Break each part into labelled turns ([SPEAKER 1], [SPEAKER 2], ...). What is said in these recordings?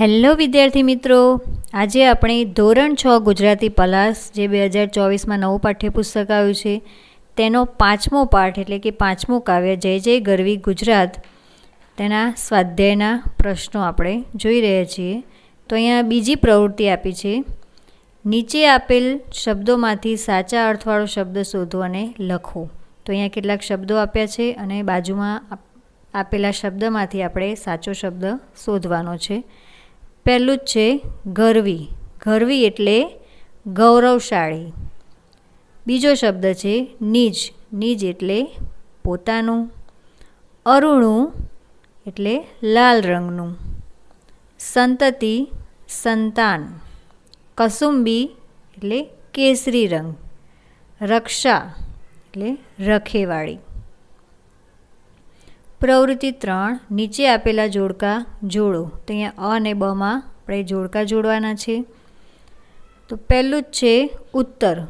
[SPEAKER 1] Hello વિદ્યાર્થી મિત્રો. આજે આપણે ધોરણ છ ગુજરાતી પલાસ, જે બે હજાર ચોવીસમાં નવું પાઠ્યપુસ્તક આવ્યું છે, તેનો પાંચમો પાઠ એટલે કે પાંચમું કાવ્ય જય જય ગરવી ગુજરાત, તેના સ્વાધ્યાયના પ્રશ્નો આપણે જોઈ રહ્યા છીએ. તો અહીંયા બીજી પ્રવૃત્તિ આપી છે. નીચે આપેલ શબ્દોમાંથી સાચા અર્થવાળો શબ્દ શોધો અને લખો. તો અહીંયા કેટલાક શબ્દો આપ્યા છે અને બાજુમાં આપ- આપેલા શબ્દમાંથી આપણે સાચો શબ્દ શોધવાનો છે. પહેલું જ છે ગરવી ગરવી એટલે ગૌરવશાળી. બીજો શબ્દ છે નિજ. નિજ એટલે પોતાનું. અરુણું એટલે લાલ રંગનું. સંતતિ, સંતાન. કસુંબી એટલે કેસરી રંગ. રક્ષા એટલે રખેવાળી. પ્રવૃત્તિ ત્રણ, નીચે આપેલા જોડકા જોડો. તો અહીંયા અ અને બમાં આપણે જોડકા જોડવાના છે. તો પહેલું જ છે ઉત્તર.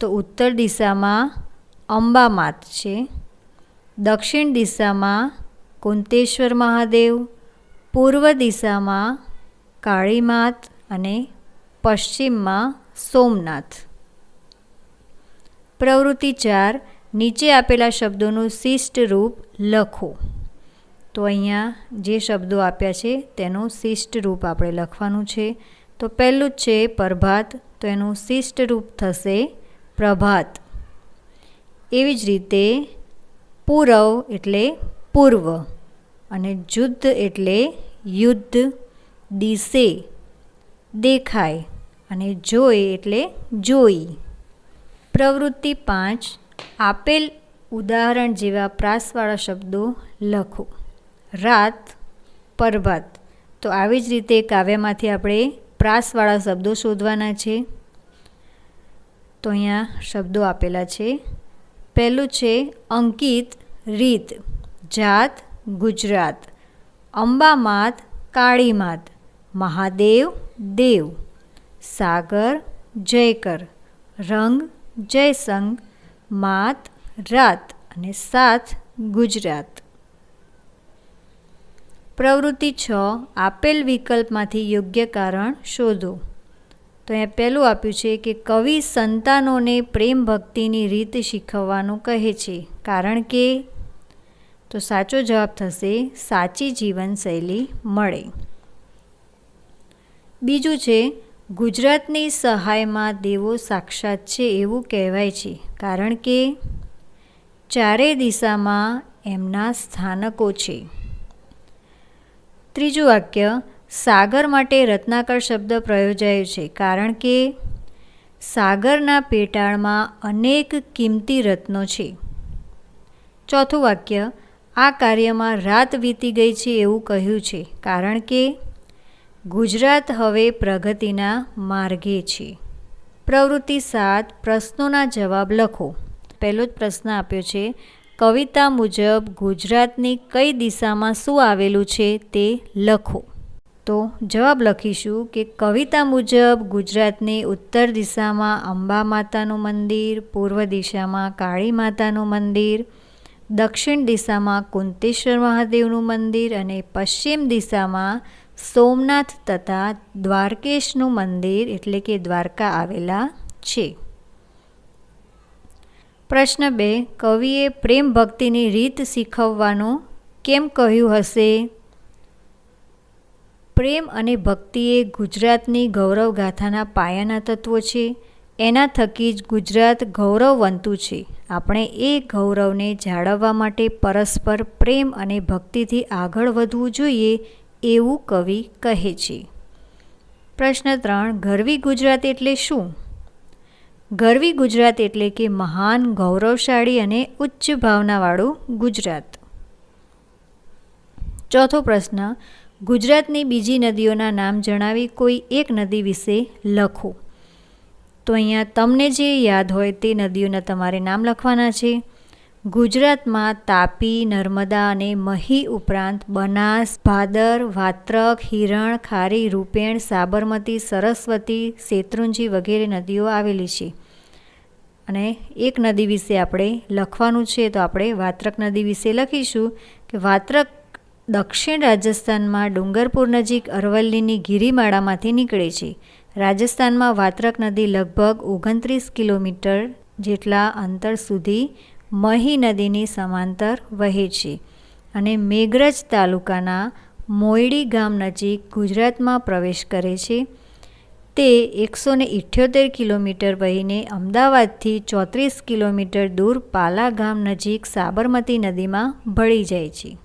[SPEAKER 1] તો ઉત્તર દિશામાં અંબામાત છે. દક્ષિણ દિશામાં કુંતેશ્વર મહાદેવ. પૂર્વ દિશામાં કાળીમાત અને પશ્ચિમમાં સોમનાથ. પ્રવૃત્તિ ચાર નીચે આપેલા શબ્દોનું શિષ્ટ રૂપ લખો. તો અહીંયા જે શબ્દો આપ્યા છે, તેનું શિષ્ટ રૂપ આપણે લખવાનું છે. તો પહેલું જ છે, પ્રભાત. તો એનું શિષ્ટ રૂપ થશે પ્રભાત. એવી જ રીતે પૂરવ એટલે પૂર્વ અને જુદ્ધ એટલે યુદ્ધ, દિશે દેખાય અને જોઈ એટલે જોઈ. પ્રવૃત્તિ પાંચ આપેલ ઉદાહરણ જેવા પ્રાસવાળા શબ્દો લખો. રાત, પરભાત. તો આવી જ રીતે કાવ્યમાંથી આપણે પ્રાસવાળા શબ્દો શોધવાના છે. તો અહીંયા શબ્દો આપેલા છે. પહેલું છે અંકિત રીત, જાત ગુજરાત. અંબામાત કાળીમાત મહાદેવ દેવ. સાગર જયકર. રંગ જયસંગ. માત, રાત અને સાથ ગુજરાત. પ્રવૃત્તિ છ, આપેલ વિકલ્પમાંથી યોગ્ય કારણ શોધો. તો અહીંયા પહેલું આપ્યું છે કે કવિ સંતાનોને પ્રેમ ભક્તિની રીત શીખવવાનું કહે છે. કારણ કે? તો સાચો જવાબ થશે, સાચી જીવનશૈલી મળે. બીજું છે ગુજરાતની સહાયમાં દેવો સાક્ષાત છે એવું કહેવાય છે. કારણ કે ચારે દિશામાં એમના સ્થાનકો છે. ત્રીજું વાક્ય, સાગર માટે રત્નાકર શબ્દ પ્રયોજાયો છે. કારણ કે સાગરના પેટાળમાં અનેક કિંમતી રત્નો છે. ચોથું વાક્ય, આ કાર્યમાં રાત વીતી ગઈ છે એવું કહ્યું છે. કારણ કે ગુજરાત હવે પ્રગતિના માર્ગે છે. પ્રવૃત્તિ સાત, પ્રશ્નોના જવાબ લખો. પહેલો જ પ્રશ્ન આપ્યો છે, કવિતા મુજબ ગુજરાતની કઈ દિશામાં શું આવેલું છે તે લખો. તો જવાબ લખીશું કે કવિતા મુજબ ગુજરાતની ઉત્તર દિશામાં અંબા માતાનું મંદિર, પૂર્વ દિશામાં કાળી માતાનું મંદિર, દક્ષિણ દિશામાં કુંતેશ્વર મહાદેવનું મંદિર અને પશ્ચિમ દિશામાં સોમનાથ તથા દ્વારકેશનું મંદિર એટલે કે દ્વારકા આવેલા છે. પ્રશ્ન બે, કવિએ પ્રેમ ભક્તિની રીત શીખવવાનું કેમ કહ્યું હશે? પ્રેમ અને ભક્તિ એ ગુજરાતની ગૌરવગાથાના પાયાના તત્વો છે. એના થકી જ ગુજરાત ગૌરવવંતું છે. આપણે એ ગૌરવને જાળવવા માટે પરસ્પર પ્રેમ અને ભક્તિથી આગળ વધવું જોઈએ એવું કવિ કહે છે. પ્રશ્ન ત્રણ ગરવી ગુજરાત એટલે શું? ગરવી ગુજરાત એટલે કે મહાન, ગૌરવશાળી અને ઉચ્ચ ભાવનાવાળું ગુજરાત. ચોથો પ્રશ્ન, ગુજરાતની બીજી નદીઓના નામ જણાવી કોઈ એક નદી વિશે લખો. તો અહીંયા તમને જે યાદ હોય તે નદીઓના તમારે નામ લખવાના છે. ગુજરાતમાં તાપી, નર્મદા અને મહી ઉપરાંત બનાસ, ભાદર, વાત્રક, હિરણ, ખારી, રૂપેણ, સાબરમતી, સરસ્વતી, શેત્રુંજી વગેરે નદીઓ આવેલી છે. અને એક નદી વિશે આપણે લખવાનું છે તો આપણે વાત્રક નદી વિશે લખીશું કે વાત્રક દક્ષિણ રાજસ્થાનમાં ડુંગરપુર નજીક અરવલ્લીની ગિરિમાળામાંથી નીકળે છે. રાજસ્થાનમાં વાત્રક નદી લગભગ ઓગણત્રીસ કિલોમીટર જેટલા અંતર સુધી મહી નદીની સમાંતર વહે છે અને મેઘરજ તાલુકાના મોયડી ગામ નજીક ગુજરાતમાં પ્રવેશ કરે છે. તે એકસો ને ઇઠ્યોતેર કિલોમીટર વહીને અમદાવાદથી ચોત્રીસ કિલોમીટર દૂર પાલા ગામ નજીક સાબરમતી નદીમાં ભળી જાય છે.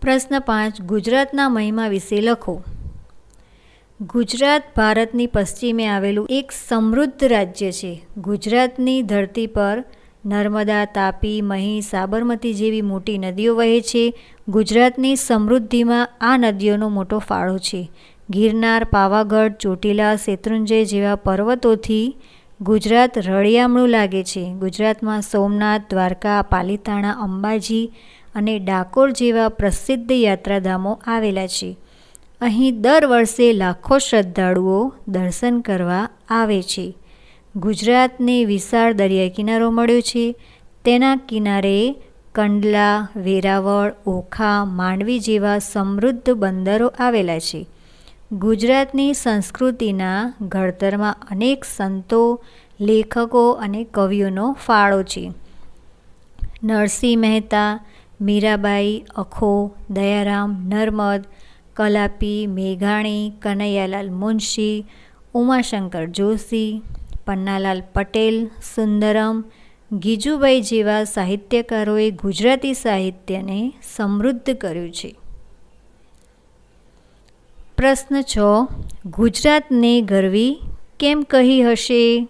[SPEAKER 1] પ્રશ્ન પાંચ, ગુજરાતના મહિમા વિશે લખો. ગુજરાત ભારતની પશ્ચિમે આવેલું એક સમૃદ્ધ રાજ્ય છે. ગુજરાતની ધરતી પર નર્મદા, તાપી, મહી, સાબરમતી જેવી મોટી નદીઓ વહે છે. ગુજરાતની સમૃદ્ધિમાં આ નદીઓનો મોટો ફાળો છે. ગિરનાર, પાવાગઢ, ચોટીલા, શેત્રુંજય જેવા પર્વતોથી ગુજરાત રળિયામણું લાગે છે. ગુજરાતમાં સોમનાથ, દ્વારકા, પાલીતાણા, અંબાજી અને ડાકોર જેવા પ્રસિદ્ધ યાત્રાધામો આવેલા છે. અહીં દર વર્ષે લાખો શ્રદ્ધાળુઓ દર્શન કરવા આવે છે. ગુજરાતને વિશાળ દરિયાઈ કિનારો મળ્યો છે. તેના કિનારે કંડલા, વેરાવળ, ઓખા, માંડવી જેવા સમૃદ્ધ બંદરો આવેલા છે. ગુજરાતની સંસ્કૃતિના ઘડતરમાં અનેક સંતો, લેખકો અને કવિઓનો ફાળો છે. નરસિંહ મહેતા, મીરાબાઈ, અખો, દયારામ, નર્મદ કલાપી, મેઘાણી, કનૈયાલાલ મુનશી, ઉમાશંકર જોશી, પન્નાલાલ પટેલ, સુંદરમ, ગીજુભાઈ જેવા સાહિત્યકારોએ ગુજરાતી સાહિત્યને સમૃદ્ધ કર્યું છે. પ્રશ્ન છ, ગુજરાતને ગરવી કેમ કહી હશે?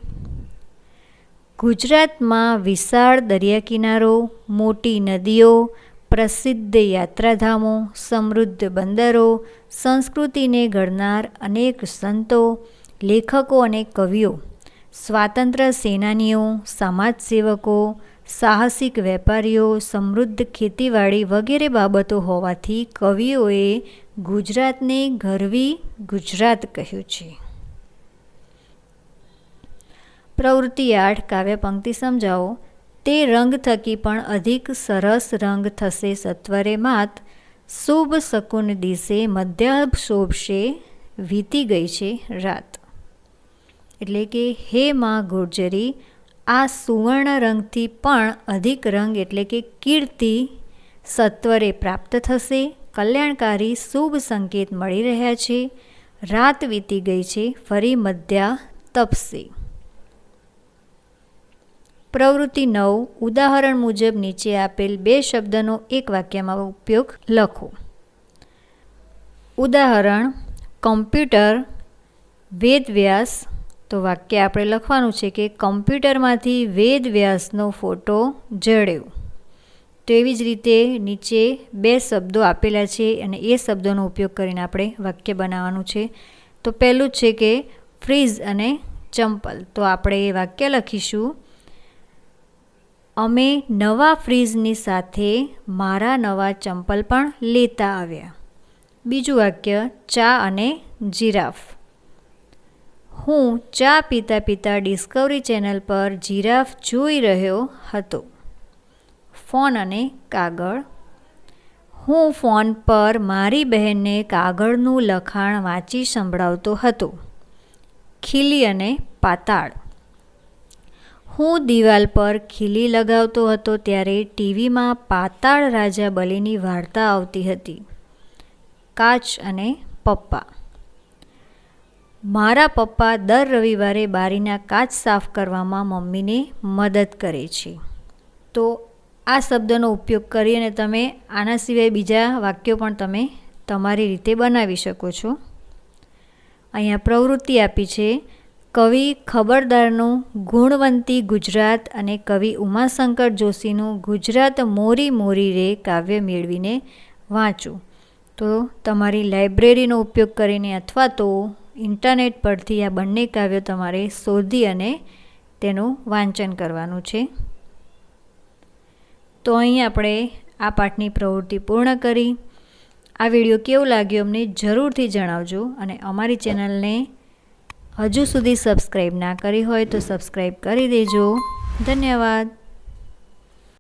[SPEAKER 1] ગુજરાતમાં વિશાળ દરિયા કિનારો મોટી નદીઓ પ્રસિદ્ધ યાત્રાધામો, સમૃદ્ધ બંદરો, સંસ્કૃતિને ઘડનાર અનેક સંતો, લેખકો અને કવિઓ સ્વાતંત્ર્ય સેનાનીઓ, સમાજસેવકો, સાહસિક વેપારીઓ, સમૃદ્ધ ખેતીવાડી વગેરે બાબતો હોવાથી કવિઓએ ગુજરાતને ગરવી ગુજરાત કહ્યું છે. પ્રવૃત્તિ આઠ કાવ્ય પંક્તિ સમજાવો. તે રંગ થકી પણ અધિક સરસ રંગ થશે સત્વરે માત. શુભ શકુન દિશે, મધ્ય શોભશે, વીતી ગઈ છે રાત. એટલે કે હે માં ગુર્જરી, આ સુવર્ણ રંગથી પણ અધિક રંગ એટલે કે કીર્તિ સત્વરે પ્રાપ્ત થશે. કલ્યાણકારી શુભ સંકેત મળી રહ્યા છે. રાત વીતી ગઈ છે, ફરી મધ્યા તપશે. પ્રવૃત્તિ નવ, ઉદાહરણ મુજબ નીચે આપેલ બે શબ્દનો એક વાક્યમાં ઉપયોગ લખો. ઉદાહરણ, કમ્પ્યુટર વેદવ્યાસ તો વાક્ય આપણે લખવાનું છે કે કમ્પ્યુટરમાંથી વેદવ્યાસનો ફોટો જડ્યો. તો એવી જ રીતે નીચે બે શબ્દો આપેલા છે અને એ શબ્દોનો ઉપયોગ કરીને આપણે વાક્ય બનાવવાનું છે. તો પહેલું છે કે ફ્રીઝ અને ચંપલ. તો આપણે એ વાક્ય લખીશું. અમે નવા ફ્રીજની સાથે મારા નવા ચંપલ પણ લેતા આવ્યા. બીજું વાક્ય, ચા અને જીરાફ. હું ચા પીતા પીતા ડિસ્કવરી ચેનલ પર જીરાફ જોઈ રહ્યો હતો. ફોન અને કાગળ. હું ફોન પર મારી બહેનને કાગળનું લખાણ વાંચી સંભળાવતો હતો. ખીલી અને પાતાળ. હું દિવાલ પર ખીલી લગાવતો હતો ત્યારે ટીવીમાં પાતાળ રાજા બલિની વાર્તા આવતી હતી. કાચ અને પપ્પા. મારા પપ્પા દર રવિવારે બારીના કાચ સાફ કરવામાં મમ્મીને મદદ કરે છે. તો આ શબ્દનો ઉપયોગ કરીને તમે આના સિવાય બીજા વાક્યો પણ તમે તમારી રીતે બનાવી શકો છો. અહીંયા પ્રવૃત્તિ આપી છે કવિ ખબરદારનું ગુણવંતી ગુજરાત અને કવિ ઉમાશંકર જોશીનું ગુજરાત મોરી મોરી રે કાવ્ય મેળવીને વાંચું. તો તમારી લાઇબ્રેરીનો ઉપયોગ કરીને અથવા તો ઇન્ટરનેટ પરથી આ બંને કાવ્યો તમારે શોધી અને તેનું વાંચન કરવાનું છે. તો અહીં આપણે આ પાઠની પ્રવૃત્તિ પૂર્ણ કરી. આ વીડિયો કેવો લાગ્યો અમને જરૂરથી જણાવજો અને અમારી ચેનલને હજુ સુધી સબસ્ક્રાઈબ ના કરી હોય તો સબસ્ક્રાઈબ કરી દેજો. ધન્યવાદ.